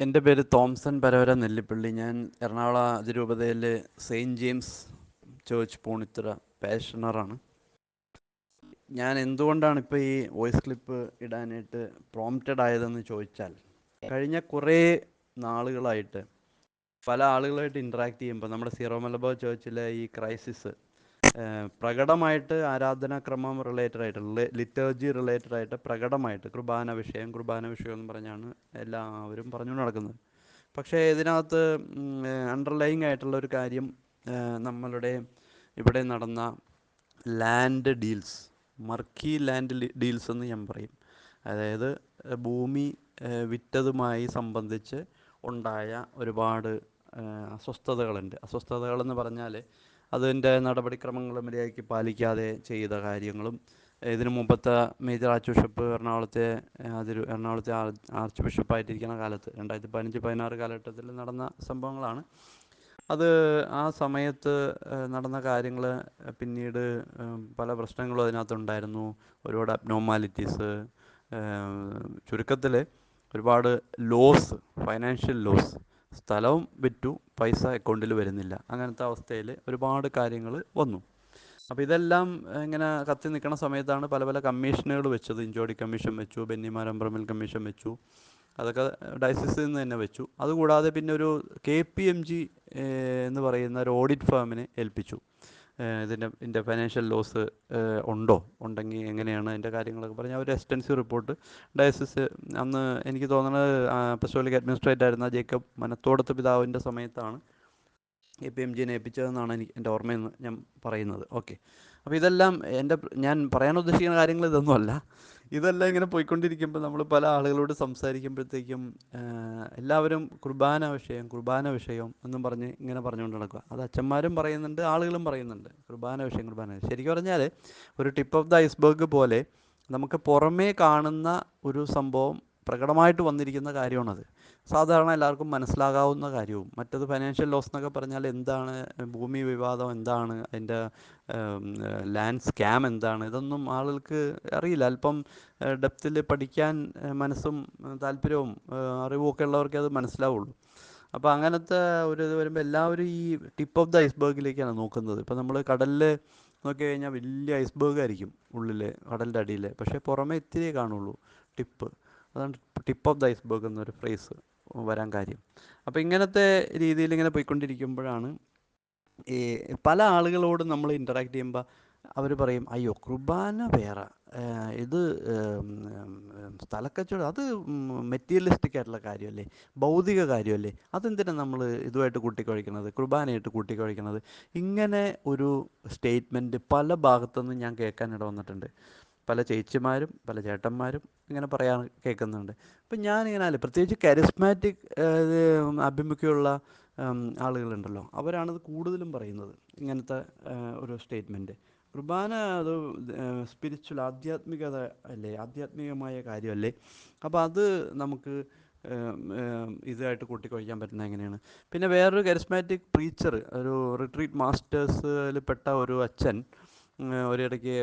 എന്റെ പേര് തോംസൺ പരവര നെല്ലിപ്പള്ളി. ഞാൻ എറണാകുളം അതിരൂപതയിലെ സെയിന്റ് ജെയിംസ് ചേർച്ച് പൂണിത്തുറ പാഷണറാണ്. ഞാൻ എന്തുകൊണ്ടാണ് ഇപ്പോൾ ഈ വോയിസ് ക്ലിപ്പ് ഇടാനായിട്ട് പ്രോംപ്റ്റഡ് ആയതെന്ന് ചോദിച്ചാൽ കഴിഞ്ഞ കുറേ നാളുകളായിട്ട് പല ആളുകളായിട്ട് ഇൻട്രാക്ട് ചെയ്യുമ്പോൾ നമ്മുടെ സീറോ മലബാർ ചേർച്ചിലെ ഈ ക്രൈസിസ് പ്രകടമായിട്ട് ആരാധനാക്രമം റിലേറ്റഡ് ആയിട്ട് ലിറ്റേർജി റിലേറ്റഡ് ആയിട്ട് പ്രകടമായിട്ട് കുർബാന വിഷയം കുർബാന വിഷയം എന്ന് പറഞ്ഞാണ് എല്ലാവരും പറഞ്ഞു നടക്കുന്നത്. പക്ഷേ ഇതിനകത്ത് അണ്ടർലൈങ് ആയിട്ടുള്ള ഒരു കാര്യം നമ്മളുടെ ഇവിടെ നടന്ന land deals murky land deals എന്ന് ഞാൻ പറയും. അതായത് ഭൂമി വിറ്റതുമായി സംബന്ധിച്ച് ഉണ്ടായ ഒരുപാട് അസ്വസ്ഥതകളുണ്ട്. അസ്വസ്ഥതകളെന്ന് പറഞ്ഞാൽ അതിന്റെ നടപടിക്രമങ്ങൾ മര്യാദയ്ക്ക് പാലിക്കാതെ ചെയ്ത കാര്യങ്ങളും. ഇതിനു മുമ്പത്തെ മേജർ ആർച്ച് ബിഷപ്പ് എറണാകുളത്തെ അതിരു എറണാകുളത്തെ ആർച്ച് ബിഷപ്പായിട്ടിരിക്കുന്ന കാലത്ത് രണ്ടായിരത്തി പതിനഞ്ച് പതിനാറ് കാലഘട്ടത്തിൽ നടന്ന സംഭവങ്ങളാണ്. അത് ആ സമയത്ത് നടന്ന കാര്യങ്ങൾ പിന്നീട് പല പ്രശ്നങ്ങളും അതിനകത്തുണ്ടായിരുന്നു. ഒരുപാട് അബ്നോമാലിറ്റീസ് ചുരുക്കത്തിൽ ഒരുപാട് ലോസ് ഫൈനാൻഷ്യൽ ലോസ് സ്ഥലവും വിറ്റു പൈസ അക്കൗണ്ടിൽ വരുന്നില്ല. അങ്ങനത്തെ അവസ്ഥയിൽ ഒരുപാട് കാര്യങ്ങൾ വന്നു. അപ്പോൾ ഇതെല്ലാം ഇങ്ങനെ കത്തി നിൽക്കുന്ന സമയത്താണ് പല പല കമ്മീഷനുകൾ വെച്ചത്. ഇഞ്ചോടി കമ്മീഷൻ വെച്ചു ബെന്നിമാരംബ്രമിൽ കമ്മീഷൻ വെച്ചു അതൊക്കെ ഡയസിസിൽ നിന്ന് തന്നെ വെച്ചു. അതുകൂടാതെ പിന്നെ ഒരു കെ പി എം ജി എന്ന് പറയുന്ന ഒരു ഓഡിറ്റ് ഫേമിനെ ഏൽപ്പിച്ചു. ഇതിന്റെ ഇതിന്റെ ഫൈനാൻഷ്യൽ ലോസ് ഉണ്ടോ? ഉണ്ടെങ്കിൽ എങ്ങനെയാണ് അതിന്റെ കാര്യങ്ങളൊക്കെ പറഞ്ഞ് അവർ എക്സ്റ്റൻസീവ് റിപ്പോർട്ട് ഡയസിസ് അന്ന് എനിക്ക് തോന്നുന്നത് അപ്പസ്റ്റോളിക് അഡ്മിനിസ്ട്രേറ്റർ ആയിരുന്ന ജേക്കബ് മനത്തോടത്ത് പിതാവിന്റെ സമയത്താണ് എ പി എം ജിനെ ഏൽപ്പിച്ചതെന്നാണ് എനിക്ക് എന്റെ ഓർമ്മയെന്ന് ഞാൻ പറയുന്നത്. ഓക്കെ അപ്പോൾ ഇതെല്ലാം എന്റെ ഞാൻ പറയാൻ ഉദ്ദേശിക്കുന്ന കാര്യങ്ങൾ ഇതൊന്നുമല്ല. ഇതെല്ലാം ഇങ്ങനെ പോയിക്കൊണ്ടിരിക്കുമ്പോൾ നമ്മൾ പല ആളുകളോട് സംസാരിക്കുമ്പോഴത്തേക്കും എല്ലാവരും കുർബാന വിഷയം കുർബാന വിഷയം എന്നും പറഞ്ഞ് ഇങ്ങനെ പറഞ്ഞുകൊണ്ട് നടക്കുക. അത് അച്ഛന്മാരും പറയുന്നുണ്ട് ആളുകളും പറയുന്നുണ്ട്. കുർബാന വിഷയം കുർബാന ശരിക്കും പറഞ്ഞാൽ ഒരു ടിപ്പ് ഓഫ് ദ ഐസ്ബർഗ് പോലെ നമുക്ക് പുറമേ കാണുന്ന ഒരു സംഭവം പ്രകടമായിട്ട് വന്നിരിക്കുന്ന കാര്യമാണത്. സാധാരണ എല്ലാവർക്കും മനസ്സിലാകാവുന്ന കാര്യവും മറ്റത് ഫൈനാൻഷ്യൽ ലോസ് എന്നൊക്കെ പറഞ്ഞാൽ എന്താണ് ഭൂമി വിവാദം എന്താണ് അതിന്റെ ലാൻഡ് സ്കാം എന്താണ് ഇതൊന്നും ആളുകൾക്ക് അറിയില്ല. അല്പം ഡെപ്തിൽ പഠിക്കാൻ മനസ്സും താല്പര്യവും അറിവും ഒക്കെ ഉള്ളവർക്കേ അത് മനസ്സിലാവുള്ളൂ. അപ്പോൾ അങ്ങനത്തെ ഒരു ഇത് വരുമ്പോൾ എല്ലാവരും ഈ ടിപ്പ് ഓഫ് ദ ഐസ്ബർഗിലേക്കാണ് നോക്കുന്നത്. ഇപ്പോൾ നമ്മൾ കടലിൽ നോക്കി കഴിഞ്ഞാൽ വലിയ ഐസ്ബർഗ് ആയിരിക്കും ഉള്ളിൽ കടലിന്റെ അടിയിൽ പക്ഷേ പുറമേ ഇത്തിരിയേ കാണുള്ളൂ ടിപ്പ്. അതാണ് ടിപ്പ് ഓഫ് ദ ഐസ്ബർഗ് എന്നൊരു ഫ്രേസ് വരാൻ കാര്യം. അപ്പോൾ ഇങ്ങനത്തെ രീതിയിൽ ഇങ്ങനെ പോയിക്കൊണ്ടിരിക്കുമ്പോഴാണ് ഈ പല ആളുകളോട് നമ്മൾ ഇന്ററാക്ട് ചെയ്യുമ്പോൾ അവർ പറയും അയ്യോ കുർബാന വേറെ. ഇത് സ്ഥലക്കച്ചവടം അത് മെറ്റീരിയലിസ്റ്റിക് ആയിട്ടുള്ള കാര്യമല്ലേ? ഭൗതിക കാര്യമല്ലേ? അതെന്തിനാണ് നമ്മൾ ഇതുമായിട്ട് കൂട്ടിക്കുഴയ്ക്കുന്നത് കുർബാനയായിട്ട് കൂട്ടിക്കുഴയ്ക്കുന്നത് ഇങ്ങനെ ഒരു സ്റ്റേറ്റ്മെന്റ് പല ഭാഗത്തുനിന്നും ഞാൻ കേൾക്കാനിട വന്നിട്ടുണ്ട് പല ചേച്ചിമാരും പല ചേട്ടന്മാരും ഇങ്ങനെ പറയാൻ കേൾക്കുന്നുണ്ട്. അപ്പം ഞാനിങ്ങനെ അല്ല പ്രത്യേകിച്ച് കരിസ്മാറ്റിക് അഭിമുഖ്യമുള്ള ആളുകളുണ്ടല്ലോ അവരാണത് കൂടുതലും പറയുന്നത്. ഇങ്ങനത്തെ ഒരു സ്റ്റേറ്റ്മെന്റ് കുർബാന അത് സ്പിരിച്വൽ ആധ്യാത്മികത അല്ലേ? ആധ്യാത്മികമായ കാര്യമല്ലേ? അപ്പോൾ അത് നമുക്ക് ഇതായിട്ട് കൂട്ടിക്കൊഴിക്കാൻ പറ്റുന്ന എങ്ങനെയാണ്? പിന്നെ വേറൊരു കരിസ്മാറ്റിക് പ്രീച്ചർ ഒരു റിട്രീറ്റ് മാസ്റ്റേഴ്സിൽ പെട്ട ഒരു അച്ഛൻ ഒരിടയ്ക്ക്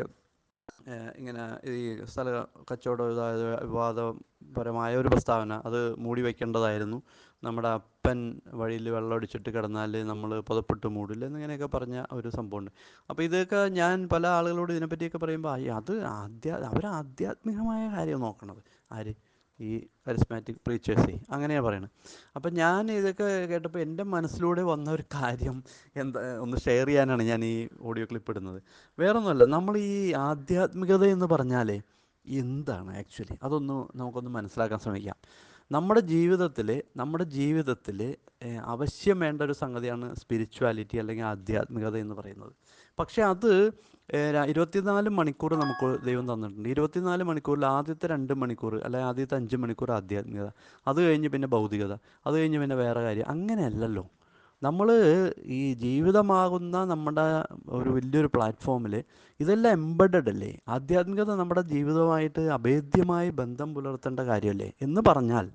ഇങ്ങനെ ഈ സ്ഥല കച്ചവടം ഇതായത് വിവാദപരമായ ഒരു പ്രസ്താവന അത് മൂടി വയ്ക്കേണ്ടതായിരുന്നു നമ്മുടെ അപ്പൻ വഴിയിൽ വെള്ളം അടിച്ചിട്ട് കിടന്നാൽ നമ്മൾ പുതപ്പെട്ട് മൂടില്ല എന്നിങ്ങനെയൊക്കെ പറഞ്ഞ ഒരു സംഭവമുണ്ട്. അപ്പോൾ ഇതൊക്കെ ഞാൻ പല ആളുകളോട് ഇതിനെപ്പറ്റിയൊക്കെ പറയുമ്പോൾ അത് ആധ്യാ അവർ ആധ്യാത്മികമായ കാര്യം നോക്കണത്. ആര്? ഈ കരിസ്മാറ്റിക് പ്രീച്ചേഴ്സേ അങ്ങനെയാണ് പറയുന്നത് അപ്പം ഞാൻ ഇതൊക്കെ കേട്ടപ്പോൾ എന്റെ മനസ്സിലൂടെ വന്ന ഒരു കാര്യം എന്താ ഒന്ന് ഷെയർ ചെയ്യാനാണ് ഞാൻ ഈ ഓഡിയോ ക്ലിപ്പ് ഇടുന്നത്. വേറൊന്നുമല്ല നമ്മൾ ഈ ആധ്യാത്മികത എന്ന് പറഞ്ഞാലേ എന്താണ് ആക്ച്വലി അതൊന്ന് നമുക്കൊന്ന് മനസ്സിലാക്കാൻ ശ്രമിക്കാം. നമ്മുടെ ജീവിതത്തിൽ നമ്മുടെ ജീവിതത്തിൽ അവശ്യം വേണ്ട ഒരു സംഗതിയാണ് സ്പിരിച്വാലിറ്റി അല്ലെങ്കിൽ ആധ്യാത്മികത എന്ന് പറയുന്നത്. പക്ഷേ അത് ഇരുപത്തിനാല് മണിക്കൂർ നമുക്ക് ദൈവം തന്നിട്ടുണ്ട്. ഇരുപത്തിനാല് മണിക്കൂറിൽ ആദ്യത്തെ രണ്ട് മണിക്കൂർ അല്ലെങ്കിൽ ആദ്യത്തെ അഞ്ച് മണിക്കൂർ ആധ്യാത്മികത. അത് കഴിഞ്ഞ് പിന്നെ ഭൗതികത. അത് കഴിഞ്ഞ് പിന്നെ വേറെ കാര്യം. അങ്ങനെയല്ലല്ലോ. നമ്മൾ ഈ ജീവിതമാകുന്ന നമ്മുടെ ഒരു വലിയൊരു പ്ലാറ്റ്ഫോമിൽ ഇതെല്ലാം എംബഡഡ് അല്ലേ? ആധ്യാത്മികത നമ്മുടെ ജീവിതമായിട്ട് അഭേദ്യമായി ബന്ധം പുലർത്തേണ്ട കാര്യമല്ലേ? എന്ന് പറഞ്ഞാൽ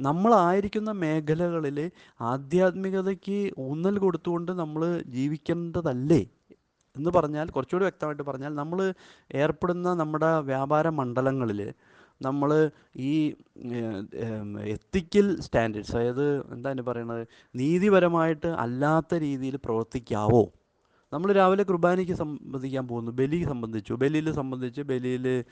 നമ്മളായിരിക്കുന്ന മേഖലകളിൽ ആധ്യാത്മികതയ്ക്ക് ഊന്നൽ കൊടുത്തുകൊണ്ട് നമ്മൾ ജീവിക്കേണ്ടതല്ലേ? എന്ന് പറഞ്ഞാൽ കുറച്ചുകൂടി വ്യക്തമായിട്ട് പറഞ്ഞാൽ നമ്മൾ ഏർപ്പെടുന്ന നമ്മുടെ വ്യാപാര മണ്ഡലങ്ങളിൽ നമ്മൾ ഈ എത്തിക്കൽ സ്റ്റാൻഡേർഡ്സ് അതായത് എന്താണ് പറയുന്നത് നീതിപരമായിട്ട് അല്ലാത്ത രീതിയിൽ പ്രവർത്തിക്കാവോ? നമ്മൾ രാവിലെ കുർബാനയ്ക്ക് സംബന്ധിക്കാൻ പോകുന്നു. ബലി സംബന്ധിച്ചു. ബലിയിൽ സംബന്ധിച്ച് ബലിയിൽ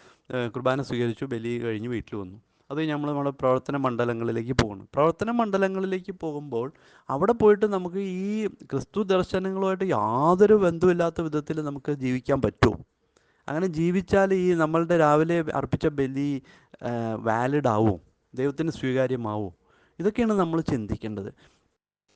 കുർബാന സ്വീകരിച്ചു. ബലി കഴിഞ്ഞ് വീട്ടിൽ വന്നു. അത് നമ്മൾ നമ്മുടെ പ്രവർത്തന മണ്ഡലങ്ങളിലേക്ക് പോകണം പ്രവർത്തന മണ്ഡലങ്ങളിലേക്ക് പോകുമ്പോൾ അവിടെ പോയിട്ട് നമുക്ക് ഈ ക്രിസ്തു ദർശനങ്ങളുമായിട്ട് യാതൊരു ബന്ധമില്ലാത്ത വിധത്തിൽ നമുക്ക് ജീവിക്കാൻ പറ്റുമോ അങ്ങനെ ജീവിച്ചാൽ ഈ നമ്മളുടെ രാവിലെ അർപ്പിച്ച ബലി വാലിഡ് ആവും. ദൈവത്തിന് സ്വീകാര്യമാവും. ഇതൊക്കെയാണ് നമ്മൾ ചിന്തിക്കേണ്ടത്.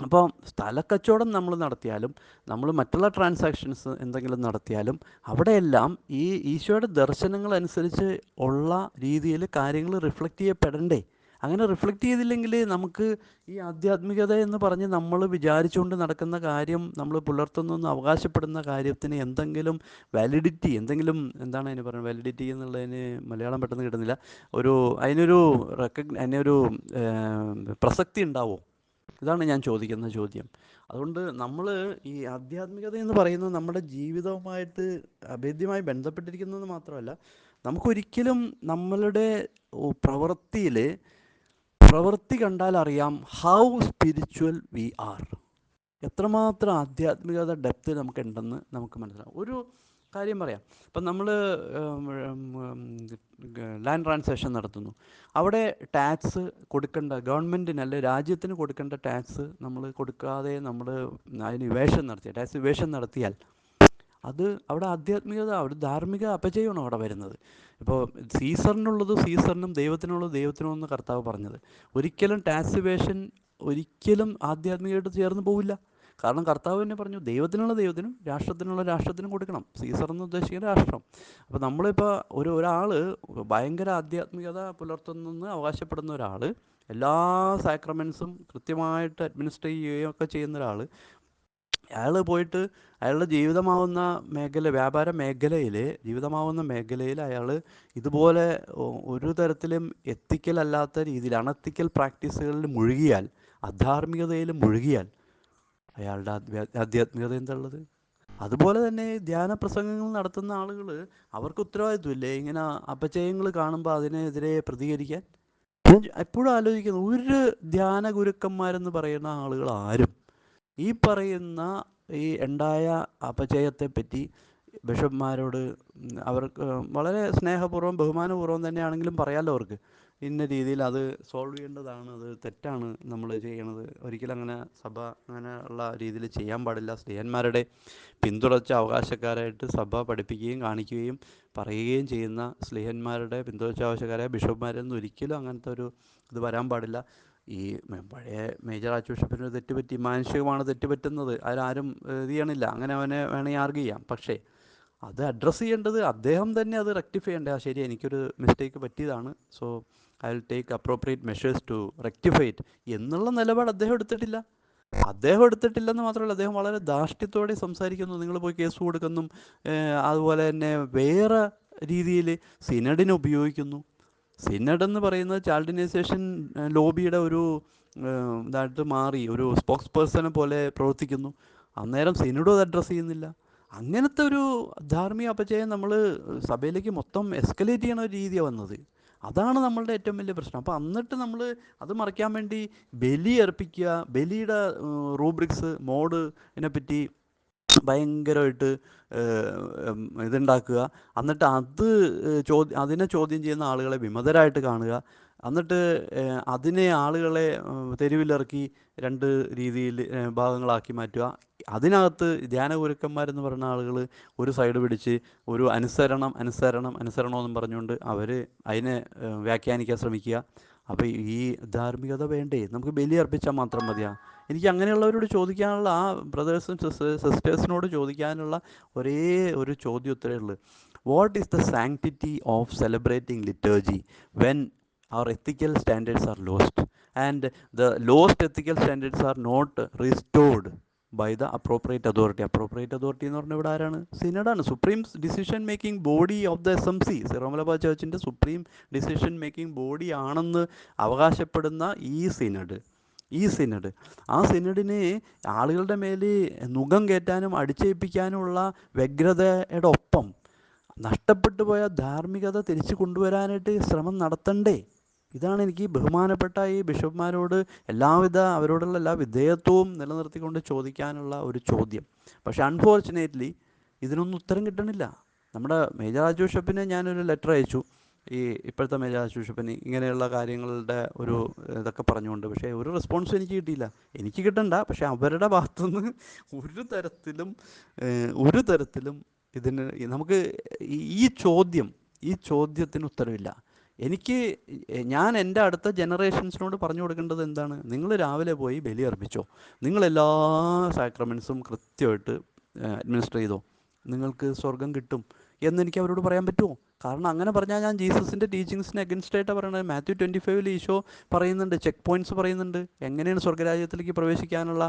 അപ്പോൾ സ്ഥലക്കച്ചവടം നമ്മൾ നടത്തിയാലും നമ്മൾ മറ്റുള്ള ട്രാൻസാക്ഷൻസ് എന്തെങ്കിലും നടത്തിയാലും അവിടെയെല്ലാം ഈ ഈശോയുടെ ദർശനങ്ങൾ അനുസരിച്ച് ഉള്ള രീതിയിൽ കാര്യങ്ങൾ റിഫ്ലക്റ്റ് ചെയ്യപ്പെടണ്ടേ? അങ്ങനെ റിഫ്ലക്റ്റ് ചെയ്തില്ലെങ്കിൽ നമുക്ക് ഈ ആധ്യാത്മികത എന്ന് പറഞ്ഞ് നമ്മൾ വിചാരിച്ചുകൊണ്ട് നടക്കുന്ന കാര്യം നമ്മൾ പുലർത്തുന്നെന്ന് അവകാശപ്പെടുന്ന കാര്യത്തിന് എന്തെങ്കിലും വാലിഡിറ്റി എന്തെങ്കിലും എന്താണ് അതിന് പറയുന്നത്? വാലിഡിറ്റി എന്നുള്ളതിന് മലയാളം പെട്ടെന്ന് കിട്ടുന്നില്ല. ഒരു അതിനൊരു റെക്കഗ്ന അതിനൊരു പ്രസക്തി ഉണ്ടാവുമോ ഇതാണ് ഞാൻ ചോദിക്കുന്ന ചോദ്യം. അതുകൊണ്ട് നമ്മൾ ഈ ആധ്യാത്മികത എന്ന് പറയുന്നത് നമ്മുടെ ജീവിതവുമായിട്ട് അഭേദ്യമായി ബന്ധപ്പെട്ടിരിക്കുന്നത് മാത്രമല്ല നമുക്കൊരിക്കലും നമ്മളുടെ പ്രവൃത്തിയിൽ പ്രവൃത്തി കണ്ടാൽ അറിയാം ഹൗ സ്പിരിച്വൽ വി ആർ എത്രമാത്രം ആധ്യാത്മികത ഡെപ്ത് നമുക്കുണ്ടെന്ന് നമുക്ക് മനസ്സിലാവും. ഒരു കാര്യം പറയാം. ഇപ്പം നമ്മൾ ലാൻഡ് ട്രാൻസാക്ഷൻ നടത്തുന്നു. അവിടെ ടാക്സ് കൊടുക്കേണ്ട ഗവൺമെന്റിന് അല്ലെ രാജ്യത്തിന് കൊടുക്കേണ്ട ടാക്സ് നമ്മൾ കൊടുക്കാതെ നമ്മൾ അതിന് ഇവേഷൻ നടത്തിയ ടാക്സ് ഇവേഷൻ നടത്തിയാൽ അത് അവിടെ ആധ്യാത്മികത അവിടെ ധാർമ്മിക അപചയമാണ് അവിടെ വരുന്നത്. ഇപ്പോൾ സീസറിനുള്ളത് സീസറിനും ദൈവത്തിനുള്ളത് ദൈവത്തിനും എന്ന് കർത്താവ് പറഞ്ഞത്. ഒരിക്കലും ടാക്സ് ഇവേഷൻ ഒരിക്കലും ആധ്യാത്മികമായിട്ട് ചേർന്ന് പോവില്ല. കാരണം കർത്താവ് തന്നെ പറഞ്ഞു ദൈവത്തിനുള്ള ദൈവത്തിനും രാഷ്ട്രത്തിനുള്ള രാഷ്ട്രത്തിനും കൊടുക്കണം. സീസർ എന്ന് ഉദ്ദേശിക്കുന്ന രാഷ്ട്രം. അപ്പോൾ നമ്മളിപ്പോൾ ഒരു ഒരാൾ ഭയങ്കര ആധ്യാത്മികത പുലർത്തുന്നെന്ന് അവകാശപ്പെടുന്ന ഒരാൾ എല്ലാ സാക്രമെൻസും കൃത്യമായിട്ട് അഡ്മിനിസ്ട്രേറ്റ് ചെയ്യുകയും ഒക്കെ ചെയ്യുന്ന ഒരാൾ അയാൾ പോയിട്ട് അയാളുടെ ജീവിതമാവുന്ന മേഖല വ്യാപാര മേഖലയിൽ ജീവിതമാവുന്ന മേഖലയിൽ അയാൾ ഇതുപോലെ ഒരു തരത്തിലും എത്തിക്കലല്ലാത്ത രീതിയിൽ അണത്തിക്കൽ പ്രാക്ടീസുകളിൽ മുഴുകിയാൽ അധാർമികതയിൽ മുഴുകിയാൽ അയാളുടെ ആധ്യാത്മികത എന്തുള്ളത് അതുപോലെ തന്നെ ധ്യാന പ്രസംഗങ്ങൾ നടത്തുന്ന ആളുകൾ അവർക്ക് ഉത്തരവാദിത്വമില്ലേ ഇങ്ങനെ അപചയങ്ങൾ കാണുമ്പോൾ അതിനെതിരെ പ്രതികരിക്കാൻ? എപ്പോഴും ആലോചിക്കുന്നു ഒരു ധ്യാന ഗുരുക്കന്മാരെന്ന് പറയുന്ന ആളുകൾ ആരും ഈ പറയുന്ന ഈ ഉണ്ടായ അപചയത്തെപ്പറ്റി ബിഷപ്പ്മാരോട് അവർക്ക് വളരെ സ്നേഹപൂർവം ബഹുമാനപൂർവം തന്നെയാണെങ്കിലും പറയാമല്ലോ അവർക്ക്. ഇന്ന രീതിയിൽ അത് സോൾവ് ചെയ്യേണ്ടതാണ് അത് തെറ്റാണ് നമ്മൾ ചെയ്യണത്. ഒരിക്കലും അങ്ങനെ സഭ അങ്ങനെ ഉള്ള രീതിയിൽ ചെയ്യാൻ പാടില്ല. സ്ത്രീയന്മാരുടെ പിന്തുടർച്ച അവകാശക്കാരായിട്ട് സഭ പഠിപ്പിക്കുകയും കാണിക്കുകയും പറയുകയും ചെയ്യുന്ന സ്ലേഹന്മാരുടെ പിന്തുടർച്ച അവകാശക്കാരായ ബിഷപ്പ്മാരൊന്നും ഒരിക്കലും അങ്ങനത്തെ ഒരു ഇത് വരാൻ പാടില്ല. ഈ പഴയ മേജർ ആർച്ച് ബിഷപ്പിന് തെറ്റുപറ്റി മാനുഷികമാണ് തെറ്റുപറ്റുന്നത്. അതിലാരും ഇത് ചെയ്യണില്ല. അങ്ങനെ അവനെ വേണമെങ്കിൽ ആർഗ് ചെയ്യാം. പക്ഷേ അത് അഡ്രസ്സ് ചെയ്യേണ്ടത് അദ്ദേഹം തന്നെ അത് റെക്ടിഫൈ ചെയ്യേണ്ടത് ശരി എനിക്കൊരു മിസ്റ്റേക്ക് പറ്റിയതാണ്. So I will take appropriate measures to rectify it എന്നുള്ള നിലപാട് അദ്ദേഹം എടുത്തിട്ടില്ല. അദ്ദേഹം എടുത്തിട്ടില്ലെന്ന് മാത്രമല്ല അദ്ദേഹം വളരെ ധാർഷ്ട്യത്തോടെ സംസാരിക്കുന്നു. നിങ്ങൾ പോയി കേസ് കൊടുക്കുന്നു. അതുപോലെ തന്നെ വേറെ രീതിയിൽ സിനഡിനെ ഉപയോഗിക്കുന്നു. സിനഡ് എന്ന് പറയുന്നത് ചാൾഡിനൈസേഷൻ ലോബിയുടെ ഒരു ഇതായിട്ട് മാറി ഒരു സ്പോക്സ് പേഴ്സണെ പോലെ പ്രവർത്തിക്കുന്നു. അന്നേരം സിനഡും അത് അഡ്രസ്സ് ചെയ്യുന്നില്ല. അങ്ങനത്തെ ഒരു ധാർമ്മിക അപചയം നമ്മൾ സഭയിലേക്ക് മൊത്തം എസ്കലേറ്റ് ചെയ്യണ ഒരു രീതിയാണ് വന്നത്. അതാണ് നമ്മളുടെ ഏറ്റവും വലിയ പ്രശ്നം. അപ്പോൾ എന്നിട്ട് നമ്മൾ അത് മറിക്കാൻ വേണ്ടി ബലി അർപ്പിക്കുക ബലിയുടെ റൂബ്രിക്സ് മോഡ് ഇതിനെപ്പറ്റി ഭയങ്കരമായിട്ട് ഇതുണ്ടാക്കുക. എന്നിട്ട് അത് ചോദ്യം അതിനെ ചോദ്യം ചെയ്യുന്ന ആളുകളെ വിമതരായിട്ട് കാണുക. എന്നിട്ട് അതിനെ ആളുകളെ തെരുവിലിറക്കി രണ്ട് രീതിയിൽ ഭാഗങ്ങളാക്കി മാറ്റുക. അതിനകത്ത് ധ്യാനഗുരുക്കന്മാരെന്ന് പറയുന്ന ആളുകൾ ഒരു സൈഡ് പിടിച്ച് ഒരു അനുസരണം അനുസരണം അനുസരണമെന്നും പറഞ്ഞുകൊണ്ട് അവർ അതിനെ വ്യാഖ്യാനിക്കാൻ ശ്രമിക്കുക. അപ്പോൾ ഈ ധാർമ്മികത വേണ്ടേ? നമുക്ക് ബലി അർപ്പിച്ചാൽ മാത്രം മതിയാ. എനിക്ക് അങ്ങനെയുള്ളവരോട് ചോദിക്കാനുള്ള ആ ബ്രദേഴ്സും സിസ്റ്റേഴ്സിനോട് ചോദിക്കാനുള്ള ഒരേ ഒരു ചോദ്യം ഉത്തരേ ഉള്ളൂ. What is the sanctity of celebrating liturgy when our ethical standards are lost. And the lost ethical standards are not restored by the appropriate authority appropriate authority എന്ന് പറഞ്ഞാൽ ഇവിടെ ആരാണ്? സിനഡാണ്. Supreme decision making body of the S M C Syro Malabar ചർച്ചിന്റെ supreme decision making body ആണെന്ന് അവകാശപ്പെടുന്ന ഈ synod ഈ synod ആ സിനഡിനെ ആളുകളുടെ മേൽ നുഖം കയറ്റാനും അടിച്ചേൽപ്പിക്കാനുമുള്ള വ്യഗ്രതയുടെ ഒപ്പം നഷ്ടപ്പെട്ടു പോയ ധാർമ്മികത തിരിച്ചു കൊണ്ടുവരാനായിട്ട് ശ്രമം നടത്തണ്ടേ? ഇതാണ് എനിക്ക് ബഹുമാനപ്പെട്ട ഈ ബിഷപ്പ്മാരോട് എല്ലാവിധ അവരോടുള്ള എല്ലാ വിധേയത്വവും നിലനിർത്തിക്കൊണ്ട് ചോദിക്കാനുള്ള ഒരു ചോദ്യം. പക്ഷെ അൺഫോർച്ചുനേറ്റ്ലി ഇതിനൊന്നും ഉത്തരം കിട്ടണില്ല. നമ്മുടെ മേജർ ആർച്ച് ബിഷപ്പിന് ഞാനൊരു ലെറ്റർ അയച്ചു. ഈ ഇപ്പോഴത്തെ മേജർ ആർച്ച് ബിഷപ്പിന് ഇങ്ങനെയുള്ള കാര്യങ്ങളുടെ ഒരു ഇതൊക്കെ പറഞ്ഞുകൊണ്ട്. പക്ഷേ ഒരു റെസ്പോൺസും എനിക്ക് കിട്ടിയില്ല. എനിക്ക് കിട്ടണ്ട. പക്ഷെ അവരുടെ ഭാഗത്തുനിന്ന് ഒരു തരത്തിലും ഒരു തരത്തിലും ഇതിന് നമുക്ക് ഈ ചോദ്യം ഈ ചോദ്യത്തിന് ഉത്തരവില്ല. എനിക്ക് ഞാൻ എന്റെ അടുത്ത ജനറേഷൻസിനോട് പറഞ്ഞു കൊടുക്കേണ്ടത് എന്താണ്? നിങ്ങൾ രാവിലെ പോയി ബലി അർപ്പിച്ചോ. നിങ്ങൾ എല്ലാ സാക്രമെൻസും കൃത്യമായിട്ട് അഡ്മിനിസ്റ്റർ ചെയ്തോ. നിങ്ങൾക്ക് സ്വർഗം കിട്ടും എന്ന് എനിക്ക് അവരോട് പറയാൻ പറ്റുമോ? കാരണം അങ്ങനെ പറഞ്ഞാൽ ഞാൻ ജീസസിന്റെ ടീച്ചിങ്സിന് അഗൻസ്റ്റ് ആയിട്ടാണ് പറയുന്നത് മാത്യു ട്വന്റി ഫൈവിൽ ഈശോ പറയുന്നുണ്ട് ചെക്ക് പോയിന്റ്സ് പറയുന്നുണ്ട്. എങ്ങനെയാണ് സ്വർഗരാജ്യത്തിലേക്ക് പ്രവേശിക്കാനുള്ള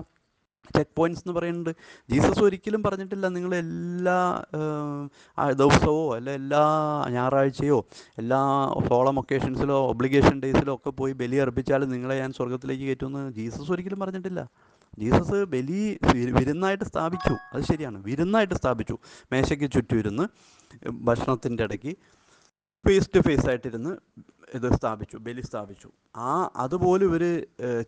ചെക്ക് പോയിന്റ്സ് എന്ന് പറയുന്നുണ്ട്. ജീസസ് ഒരിക്കലും പറഞ്ഞിട്ടില്ല നിങ്ങൾ എല്ലാ ദിവസവോ അല്ല എല്ലാ ഞായറാഴ്ചയോ എല്ലാ സോളം ഒക്കേഷൻസിലോ ഒബ്ലിഗേഷൻ ഡേയ്സിലോ ഒക്കെ പോയി ബലി അർപ്പിച്ചാൽ നിങ്ങളെ ഞാൻ സ്വർഗത്തിലേക്ക് കയറ്റുമെന്ന് ജീസസ് ഒരിക്കലും പറഞ്ഞിട്ടില്ല. ജീസസ് ബലി വിരുന്നായിട്ട് സ്ഥാപിച്ചു. അത് ശരിയാണ്. വിരുന്നായിട്ട് സ്ഥാപിച്ചു. മേശയ്ക്ക് ചുറ്റും ഇരുന്ന് ഭക്ഷണത്തിന്റെ ഇടയ്ക്ക് ഫേസ് ടു ഫേസ് ആയിട്ടിരുന്ന് ഇത് സ്ഥാപിച്ചു ബലി സ്ഥാപിച്ചു. ആ അതുപോലെ ഇവർ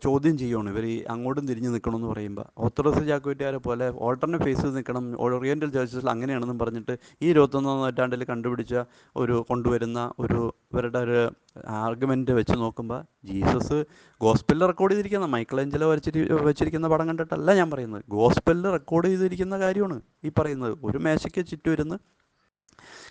ചോദ്യം ചെയ്യുകയാണ് ഇവർ അങ്ങോട്ടും തിരിഞ്ഞ് നിൽക്കണമെന്ന് പറയുമ്പോൾ ഓർത്തഡോക്സ് ചാക്കോറ്റുകാരെ പോലെ ഓൾട്ടർനേറ്റ് ഫേസിൽ നിൽക്കണം ഓറിയന്റൽ ചർച്ചസിൽ അങ്ങനെയാണെന്നും പറഞ്ഞിട്ട് ഈ ഇരുപത്തൊന്നാം നൂറ്റാണ്ടിൽ കണ്ടുപിടിച്ച ഒരു കൊണ്ടുവരുന്ന ഒരു ഇവരുടെ ഒരു ആർഗ്യുമെന്റ് വെച്ച് നോക്കുമ്പോൾ ജീസസ് ഗോസ്പെല്ലിൽ റെക്കോർഡ് ചെയ്തിരിക്കുന്ന മൈക്കിൾ ഏഞ്ചലോ വരച്ചിരി വെച്ചിരിക്കുന്ന പടം കണ്ടിട്ടല്ല ഞാൻ പറയുന്നത്. ഗോസ്പെല്ലിൽ റെക്കോർഡ് ചെയ്തിരിക്കുന്ന കാര്യമാണ് ഈ പറയുന്നത്. ഒരു മേശയ്ക്ക് ചുറ്റും ഇരുന്ന്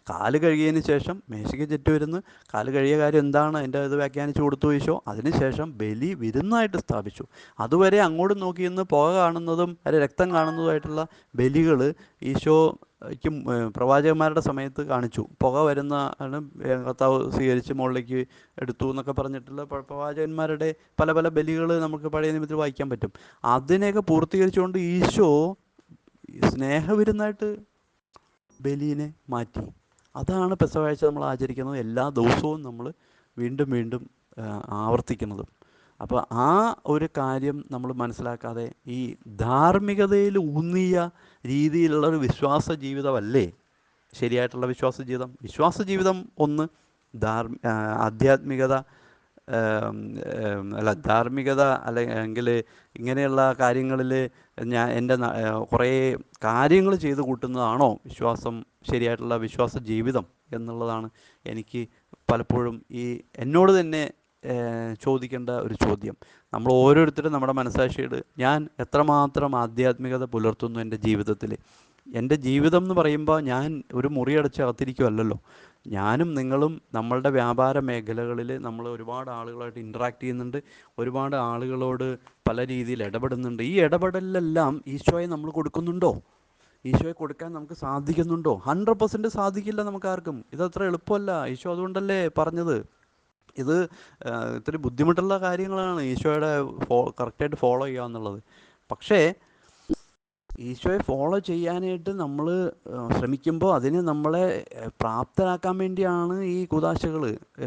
കാൽ കഴുകിയതിന് ശേഷം മേശയ്ക്ക് ചുറ്റും ഇരുന്ന് കാൽ കഴുകിയ കാര്യം എന്താണ്? അതിന്റെ ഇത് വ്യാഖ്യാനിച്ചു കൊടുത്തു ഈശോ. അതിനുശേഷം ബലി വിരുന്നായിട്ട് സ്ഥാപിച്ചു. അതുവരെ അങ്ങോട്ട് നോക്കി ഇന്ന് പുക കാണുന്നതും അല്ലെ രക്തം കാണുന്നതുമായിട്ടുള്ള ബലികൾ ഈശോയ്ക്ക് പ്രവാചകന്മാരുടെ സമയത്ത് കാണിച്ചു. പുക വരുന്ന ആണ് കർത്താവ് സ്വീകരിച്ച് മുകളിലേക്ക് എടുത്തു എന്നൊക്കെ പറഞ്ഞിട്ടുള്ള പ്ര- പ്രവാചകന്മാരുടെ പല പല ബലികൾ നമുക്ക് പഴയ നിമിത്തിൽ വായിക്കാൻ പറ്റും. അതിനെയൊക്കെ പൂർത്തീകരിച്ചുകൊണ്ട് ഈശോ സ്നേഹവിരുന്നായിട്ട് ബലീനെ മാറ്റി. അതാണ് പെസവാഴ്ച നമ്മൾ ആചരിക്കുന്നത്. എല്ലാ ദിവസവും നമ്മൾ വീണ്ടും വീണ്ടും ആവർത്തിക്കുന്നതും. അപ്പോൾ ആ ഒരു കാര്യം നമ്മൾ മനസ്സിലാക്കാതെ ഈ ധാർമ്മികതയിൽ ഊന്നിയ രീതിയിലുള്ള ഒരു വിശ്വാസ ജീവിതമല്ലേ? ശരിയായിട്ടുള്ള വിശ്വാസ ജീവിതം. വിശ്വാസ ജീവിതം ഒന്ന് ധാർമ്മ ആധ്യാത്മികത അല്ല ധാർമ്മികത അല്ലെങ്കിൽ ഇങ്ങനെയുള്ള കാര്യങ്ങളിൽ ഞാൻ എന്റെ കുറേ കാര്യങ്ങൾ ചെയ്തു കൂട്ടുന്നതാണോ വിശ്വാസം ശരിയായിട്ടുള്ള വിശ്വാസ ജീവിതം എന്നുള്ളതാണ് എനിക്ക് പലപ്പോഴും ഈ എന്നോട് തന്നെ ചോദിക്കേണ്ട ഒരു ചോദ്യം. നമ്മൾ ഓരോരുത്തരും നമ്മുടെ മനസ്സാക്ഷിയുടെ ഞാൻ എത്രമാത്രം ആധ്യാത്മികത പുലർത്തുന്നു എന്റെ ജീവിതത്തിൽ എന്റെ ജീവിതം എന്ന് പറയുമ്പോൾ ഞാൻ ഒരു മുറിയടച്ച് അകത്തിരിക്കുമല്ലല്ലോ ഞാനും നിങ്ങളും നമ്മളുടെ വ്യാപാര മേഖലകളിൽ നമ്മൾ ഒരുപാട് ആളുകളായിട്ട് ഇൻട്രാക്ട് ചെയ്യുന്നുണ്ട്. ഒരുപാട് ആളുകളോട് പല രീതിയിൽ ഇടപെടുന്നുണ്ട്. ഈ ഇടപെടലിലെല്ലാം ഈശോയെ നമ്മൾ കൊടുക്കുന്നുണ്ടോ? ഈശോയെ കൊടുക്കാൻ നമുക്ക് സാധിക്കുന്നുണ്ടോ? ഹൺഡ്രഡ് പെർസെന്റ് സാധിക്കില്ല നമുക്ക് ആർക്കും ഇതത്ര എളുപ്പമല്ല. ഈശോ അതുകൊണ്ടല്ലേ പറഞ്ഞത്. ഇത് ഇത്തിരി ബുദ്ധിമുട്ടുള്ള കാര്യങ്ങളാണ് ഈശോയുടെ ഫോ കറക്റ്റായിട്ട് ഫോളോ ചെയ്യുക എന്നുള്ളത്. പക്ഷേ ഈശോയെ ഫോളോ ചെയ്യാനായിട്ട് നമ്മൾ ശ്രമിക്കുമ്പോൾ അതിന് നമ്മളെ പ്രാപ്തരാക്കാൻ വേണ്ടിയാണ് ഈ കുതാശകൾ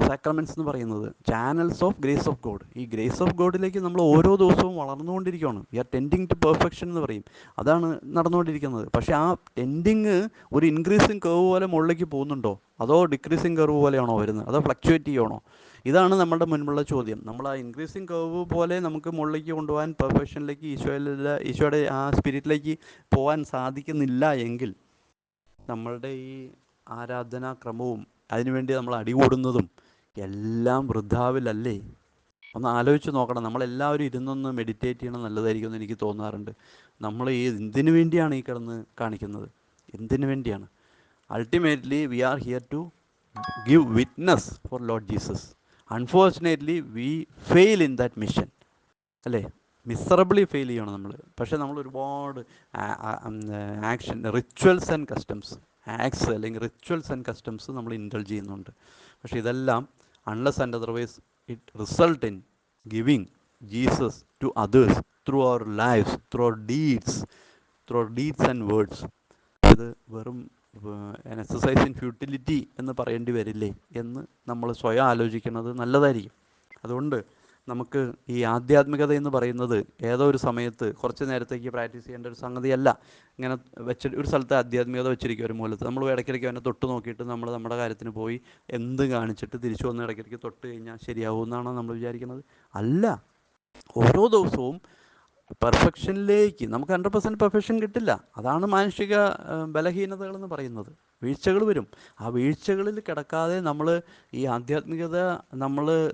സാക്രമെന്റ്സ് എന്ന് പറയുന്നത്. Channels of grace of God ഈ ഗ്രേസ് ഓഫ് ഗോഡിലേക്ക് നമ്മൾ ഓരോ ദിവസവും വളർന്നുകൊണ്ടിരിക്കുകയാണ് we are tending to perfection എന്ന് പറയും. അതാണ് നടന്നുകൊണ്ടിരിക്കുന്നത്. പക്ഷേ ആ ടെൻഡിങ് ഒരു ഇൻക്രീസിങ് കർവ് പോലെ മുകളിലേക്ക് പോകുന്നുണ്ടോ? അതോ ഡിക്രീസിങ് കർവ് പോലെയാണോ വരുന്നത്? അതോ ഫ്ലക്ച്വേറ്റ് ചെയ്യണോ ഇതാണ് നമ്മുടെ മുൻപുള്ള ചോദ്യം. നമ്മൾ ആ ഇൻക്രീസിങ് കർവ് പോലെ നമുക്ക് മുകളിലേക്ക് കൊണ്ടുപോകാൻ പെർഫെക്ഷനിലേക്ക് ഈശോയിലുള്ള ഈശോയുടെ ആ സ്പിരിറ്റിലേക്ക് പോകാൻ സാധിക്കുന്നില്ല എങ്കിൽ നമ്മളുടെ ഈ ആരാധനാക്രമവും അതിനുവേണ്ടി നമ്മൾ അടികൂടുന്നതും എല്ലാം വൃദ്ധാവിലല്ലേ? ഒന്ന് ആലോചിച്ച് നോക്കണം. നമ്മളെല്ലാവരും ഇരുന്നൊന്ന് മെഡിറ്റേറ്റ് ചെയ്യണം നല്ലതായിരിക്കും എന്ന് എനിക്ക് തോന്നാറുണ്ട്. നമ്മൾ ഈ എന്തിനു വേണ്ടിയാണ് ഈ കിടന്ന് കാണിക്കുന്നത്? എന്തിനു വേണ്ടിയാണ്? Ultimately we are here to give witness for lord Jesus unfortunately we fail in that mission അല്ലേ? മിസറബിളി ഫെയിൽ ചെയ്യണം നമ്മൾ പക്ഷേ നമ്മൾ ഒരുപാട് action rituals and customs acts അല്ലെങ്കിൽ റിച്വൽസ് ആൻഡ് കസ്റ്റംസ് നമ്മൾ ഇൻഡൾജ് ചെയ്യുന്നുണ്ട്. പക്ഷേ ഇതെല്ലാം unless and otherwise it result in giving Jesus to others through our lifes through our deeds through our deeds and words ഇത് വെറും എക്സസൈസ് ഇൻ ഫ്യൂട്ടിലിറ്റി എന്ന് പറയേണ്ടി വരില്ലേ എന്ന് നമ്മൾ സ്വയം ആലോചിക്കുന്നത് നല്ലതായിരിക്കും. അതുകൊണ്ട് നമുക്ക് ഈ ആധ്യാത്മികത എന്ന് പറയുന്നത് ഏതോ ഒരു സമയത്ത് കുറച്ച് നേരത്തേക്ക് പ്രാക്ടീസ് ചെയ്യേണ്ട ഒരു സംഗതിയല്ല. ഇങ്ങനെ വെച്ച് ഒരു സ്ഥലത്ത് ആധ്യാത്മികത വെച്ചിരിക്കും ഒരു മൂലത്ത്. നമ്മൾ ഇടയ്ക്കിടയ്ക്ക് അവനെ തൊട്ട് നോക്കിയിട്ട് നമ്മൾ നമ്മുടെ കാര്യത്തിന് പോയി എന്ത് കാണിച്ചിട്ട് തിരിച്ചു വന്ന് ഇടയ്ക്കിടയ്ക്ക് തൊട്ട് കഴിഞ്ഞാൽ ശരിയാവുമെന്നാണ് നമ്മൾ വിചാരിക്കുന്നത്. അല്ല ഓരോ ദിവസവും പെർഫെക്ഷനിലേക്ക് നമുക്ക് ഹൺഡ്രഡ് പെർസെന്റ് പെർഫെക്ഷൻ കിട്ടില്ല. അതാണ് മാനുഷിക ബലഹീനതകൾ എന്ന് പറയുന്നത്. വീഴ്ചകൾ വരും. ആ വീഴ്ചകളിൽ കിടക്കാതെ നമ്മൾ ഈ ആധ്യാത്മികത നമ്മൾ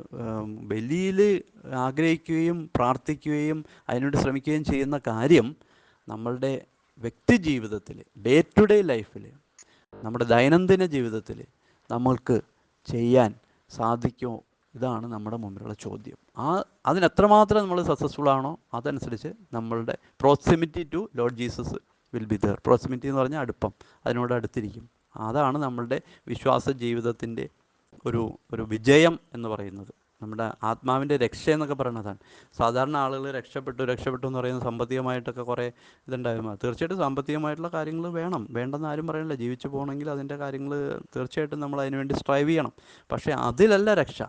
ബലിയിൽ ആഗ്രഹിക്കുകയും പ്രാർത്ഥിക്കുകയും അതിനുവേണ്ടി ശ്രമിക്കുകയും ചെയ്യുന്ന കാര്യം നമ്മളുടെ വ്യക്തി ജീവിതത്തിൽ ഡേ ടു ഡേ ലൈഫിൽ നമ്മുടെ ദൈനംദിന ജീവിതത്തിൽ നമ്മൾക്ക് ചെയ്യാൻ സാധിക്കുമോ ഇതാണ് നമ്മുടെ മുമ്പിലുള്ള ചോദ്യം. ആ അതിന് എത്രമാത്രം നമ്മൾ സക്സസ്ഫുൾ ആണോ അതനുസരിച്ച് നമ്മളുടെ proximity to lord Jesus will be there proximity എന്ന് പറഞ്ഞാൽ അടുപ്പം. അതിനോട് അടുത്തിരിക്കും. അതാണ് നമ്മളുടെ വിശ്വാസ ജീവിതത്തിന്റെ ഒരു ഒരു വിജയം എന്ന് പറയുന്നത്. നമ്മുടെ ആത്മാവിന്റെ രക്ഷ എന്നൊക്കെ പറയുന്നതാണ്. സാധാരണ ആളുകൾ രക്ഷപ്പെട്ടു രക്ഷപ്പെട്ടു എന്ന് പറയുന്നത് സാമ്പത്തികമായിട്ടൊക്കെ കുറേ ഇതുണ്ടായിരുന്നു. തീർച്ചയായിട്ടും സാമ്പത്തികമായിട്ടുള്ള കാര്യങ്ങൾ വേണം. വേണ്ടെന്ന് ആരും പറയണില്ല. ജീവിച്ചു പോകണമെങ്കിൽ അതിന്റെ കാര്യങ്ങൾ തീർച്ചയായിട്ടും നമ്മൾ അതിനുവേണ്ടി സ്ട്രൈവ് ചെയ്യണം. പക്ഷേ അതിലല്ല രക്ഷ.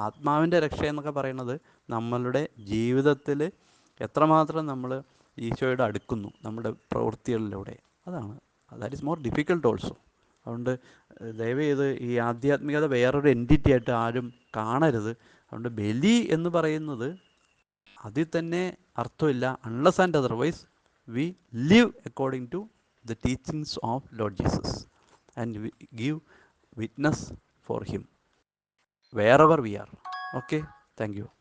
ആത്മാവിന്റെ രക്ഷ എന്നൊക്കെ പറയുന്നത് നമ്മളുടെ ജീവിതത്തിൽ എത്രമാത്രം നമ്മൾ ഈശോയുടെ അടുക്കുന്നു നമ്മുടെ പ്രവൃത്തികളിലൂടെ. അതാണ്. That is more difficult also അതുകൊണ്ട് ദയവ് ചെയ്ത് ഈ ആധ്യാത്മികത വേറൊരു എന്റിറ്റി ആയിട്ട് ആരും കാണരുത്. അതുകൊണ്ട് ബലി എന്ന് പറയുന്നത് അതിൽ തന്നെ അർത്ഥമില്ല. Unless and otherwise we live according to the teachings of lord Jesus and give witness for him wherever we are okay thank you